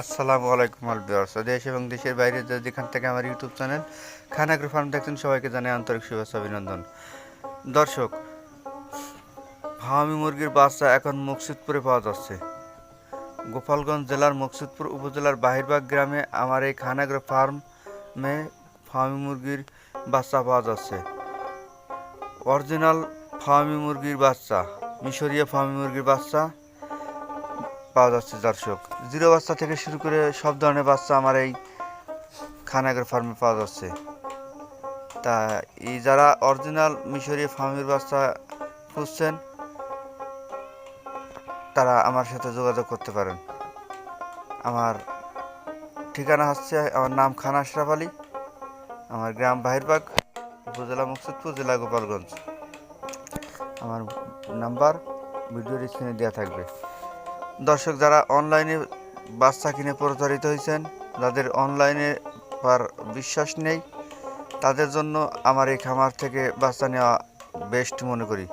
আসসালামু আলাইকুম আলবিয়ার্স দেশ এবং দেশের বাইরে যেখান থেকে আমার ইউটিউব চ্যানেল খানাগ্রো ফার্ম দেখছেন, সবাইকে জানাই আন্তরিক শুভেচ্ছা, অভিনন্দন। দর্শক ফার্মি মুরগির বাচ্চা এখন মুকসিদপুরে পাওয়া যাচ্ছে। গোপালগঞ্জ জেলার মুকসিদপুর উপজেলার বাহিরবাগ গ্রামে আমার এই খানাগ্রো ফার্মে ফার্মি মুরগির বাচ্চা পাওয়া যাচ্ছে। অরিজিনাল ফার্মি মুরগির বাচ্চা, মিশরীয় ফার্মি মুরগির বাচ্চা। পাওয়া যাচ্ছে দর্শক। জিরো বাচ্চা থেকে শুরু করে সব ধরনের বাচ্চা আমার এই খানাগর ফার্মে পাওয়া যাচ্ছে। তা এই যারা অরিজিনাল মিশরীয় ফার্মের বাচ্চা খুঁজছেন, তারা আমার সাথে যোগাযোগ করতে পারেন। আমার ঠিকানা হচ্ছে, আমার নাম খান আশরাফ আলী। আমার গ্রাম বাহিরবাগ, উপজেলা মুকসুদপুর, জেলা গোপালগঞ্জ। আমার নাম্বার ভিডিওর স্ক্রিনে দেওয়া থাকবে। দর্শক, যারা অনলাইনে বাচ্চা কিনে প্রতারিত হয়েছেন, যাদের অনলাইনে পার বিশ্বাস নেই, তাদের জন্য আমার এই খামার থেকে বাচ্চা নেওয়া বেস্ট মনে করি।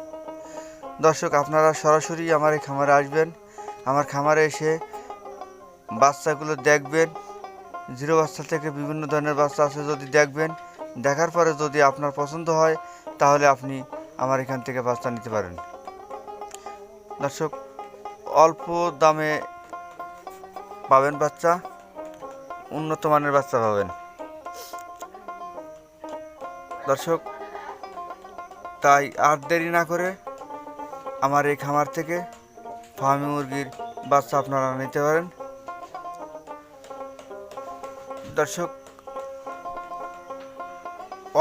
দর্শক, আপনারা সরাসরি আমার এই খামারে আসবেন। আমার খামারে এসে বাচ্চাগুলো দেখবেন। জিরো বাচ্চা থেকে বিভিন্ন ধরনের বাচ্চা আছে যদি দেখবেন। দেখার পরে যদি আপনার পছন্দ হয়, তাহলে আপনি আমার এখান থেকে বাচ্চা নিতে পারেন। দর্শক অল্প দামে পাবেন বাচ্চা, উন্নত মানের বাচ্চা পাবেন। দর্শক, তাই আর দেরি না করে আমার এই খামার থেকে ফার্মি মুরগির বাচ্চা আপনারা নিতে পারেন। দর্শক,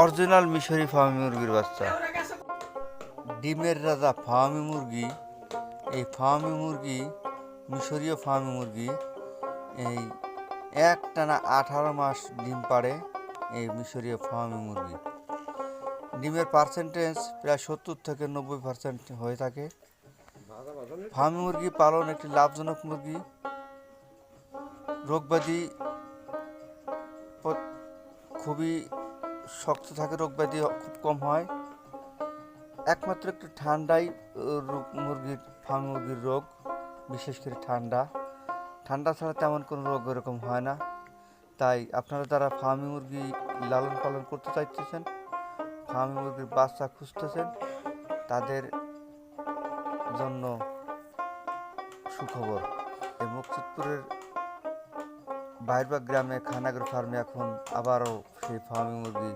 অরিজিনাল মিশরি ফার্মি মুরগির বাচ্চা। ডিমের রাজা ফার্মি মুরগি এই ফার্মি মুরগি, মিশরীয় ফার্মি মুরগি, এই এক টানা আঠারো মাস ডিম পাড়ে এই মিশরীয় ফার্মি মুরগি। ডিমের পার্সেন্টেজ প্রায় সত্তর থেকে নব্বই পার্সেন্ট হয়ে থাকে। ফার্মি মুরগি পালন একটি লাভজনক মুরগি। রোগব্যাধি খুবই শক্ত থাকে, রোগব্যাধি খুব কম হয়। একমাত্র একটু ঠান্ডাই মুরগির ফার্ম মুরগির রোগ, বিশেষ করে ঠান্ডা। ঠান্ডা ছাড়া তেমন কোনো রোগ এরকম হয় না। তাই আপনারা যারা ফার্মি মুরগি লালন পালন করতে চাইতেছেন, ফার্মি মুরগির বাচ্চা খুঁজতেছেন, তাদের জন্য সুখবর। এই মুকসুদপুরের বাইরবাগ গ্রামে খানাগর ফার্মে এখন আবারও সেই ফার্মি মুরগি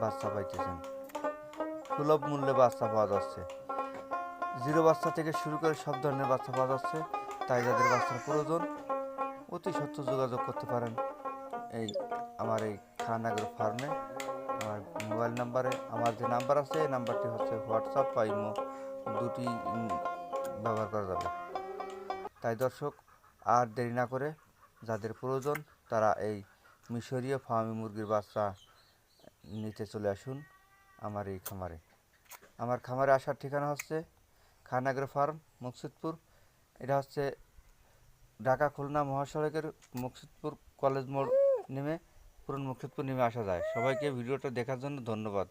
বাচ্চা পাইতেছেন। সুলভ মূল্যে বাচ্চা পাওয়া যাচ্ছে। জিরো বাচ্চা থেকে শুরু করে সব ধরনের বাচ্চা পাওয়া যাচ্ছে, তাই যাদের বাচ্চার প্রয়োজন, অতি সত্য যোগাযোগ করতে পারেন। এই আমার এই খানাগর ফার্মে, আমার মোবাইল নাম্বারে, আমার যে নাম্বার আছে, এই নাম্বারটি হচ্ছে হোয়াটসঅ্যাপ বা ইমো, দুটি ব্যবহার করা যাবে। তাই দর্শক, আর দেরি না করে যাদের প্রয়োজন, তারা এই মিশরীয় ফার্মি মুরগির বাচ্চা নিতে চলে আসুন আমার এই খামারে। আমার খামারে আসার ঠিকানা হচ্ছে খানাগ্র ফার্ম মুকসিদপুর। এটা হচ্ছে ঢাকা খুলনা মহাসড়কের মুকসিদপুর কলেজ মোড় নেমে পুরন মুকসিদপুর নেমে আসা যায়। সবাইকে ভিডিওটা দেখার জন্য ধন্যবাদ।